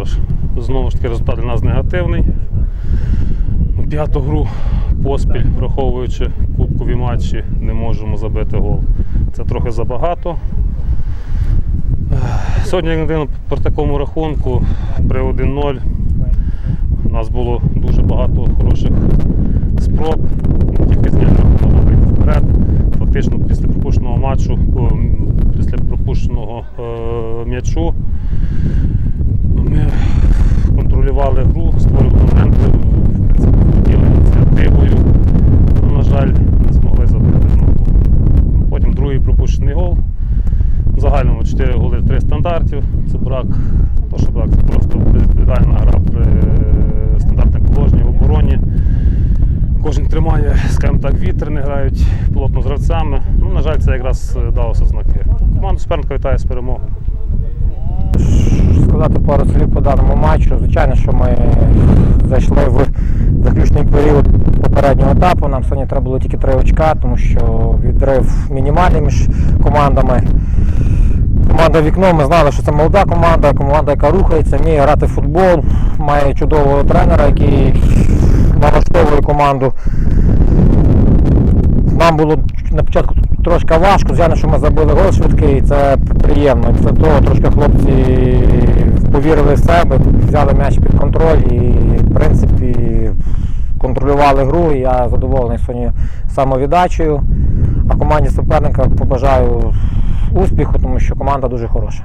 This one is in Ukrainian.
що ж, знову ж таки результат для нас негативний. П'яту гру поспіль, враховуючи кубкові матчі, не можемо забити гол. Це трохи забагато. Сьогодні, при такому рахунку при 1-0 у нас було дуже багато хороших спроб, тільки з ним могли вийти вперед. Фактично після пропущеного матчу, після пропущеного е, м'ячу контролювали гру, створювали в принципі, хотіли ініціативою. Ну, на жаль, не змогли забити знову. Потім другий пропущений гол. В загальному 4 голи 3 стандартів. Це брак, то що брак, це просто безвідповідальна гра при е, стандартному положенні в обороні. Кожен тримає, скажімо так, вітер, не грають плотно з гравцями. Ну, на жаль, це якраз е, далося знаки. Команду суперника вітає з перемогою. Сказати пару слів по даному матчу. Звичайно, що ми зайшли в заключний період попереднього етапу. Нам сьогодні треба було тільки три очка, тому що відрив мінімальний між командами. Команда вікно, ми знали, що це молода команда, команда, яка рухається, вміє грати в футбол, має чудового тренера, який налаштовує команду. Нам було на початку трошки важко, звичайно, що ми забили гол швидкий, це приємно. Після того трошки хлопці повірили себе, взяли м'яч під контроль і, в принципі, контролювали гру. І я задоволений сьогодні самовіддачею. А команді суперника побажаю успіху, тому що команда дуже хороша.